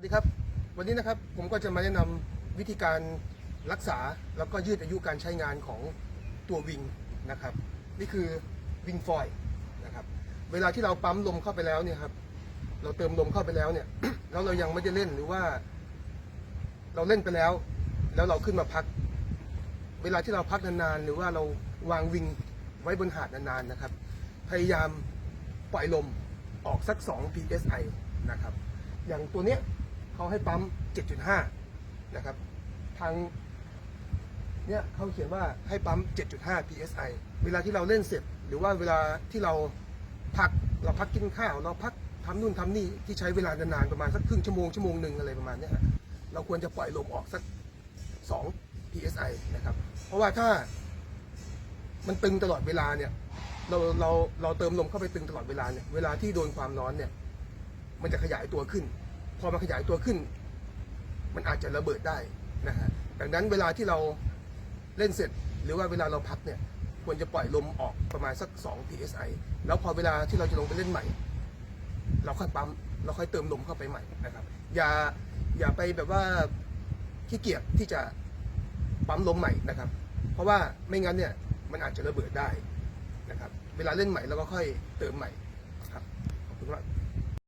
สวัสดีครับวันนี้นะครับผมก็จะมาแนะนำวิธีการรักษาแล้วก็ยืดอายุการใช้งานของตัววิงนะครับ นี่คือวิงฟอยล์นะครับเวลาที่เราปั๊มลมเข้าไปแล้วเนี่ยครับเราเติมลมเข้าไปแล้วเนี่ยแล้วเรายังไม่ได้เล่นหรือว่า เราเล่นไปแล้ว แล้วเราขึ้นมาพัก เวลาที่เราพักนานๆหรือว่าเราวางวิงไว้บนหาดนานๆนะครับ พยายามปล่อยลมออกสัก 2 psi นะครับ อย่างตัวเนี้ย เขาให้ปั๊ม 7.5 นะครับ ทางเนี้ยเขาเขียนว่าให้ปั๊ม 7.5 psi เวลาที่เราเล่นเสร็จ หรือว่าเวลาที่เราพักเราพักกินข้าว เราพักทำนู่นทำนี่ที่ใช้เวลานานๆประมาณสักครึ่งชั่วโมงชั่วโมงหนึ่งอะไรประมาณนี้ฮะเราควรจะปล่อยลมออกสัก 2 psi นะครับ เพราะว่าถ้ามันตึงตลอดเวลาเนี่ยเราเราเราเติมลมเข้าไปตึงตลอดเวลาเนี่ยเวลาที่โดนความร้อนเนี่ยมันจะขยายตัวขึ้น พอมันขยายตัวขึ้น มันอาจจะระเบิดได้นะฮะดังนั้นเวลาที่เราเล่นเสร็จ หรือว่าเวลาเราพักเนี่ยควรจะปล่อยลมออกประมาณสัก 2 psi แล้วพอเวลาที่เราจะลงไปเล่นใหม่ เราค่อยปั๊มเราค่อยเติมลมเข้าไปใหม่นะครับ อย่าอย่าไปแบบว่าขี้เกียจที่จะปั๊มลมใหม่นะครับ เพราะว่าไม่งั้นเนี่ยมันอาจจะระเบิดได้นะครับ เวลาเล่นใหม่เราก็ค่อยเติมใหม่ครับขอบคุณมาก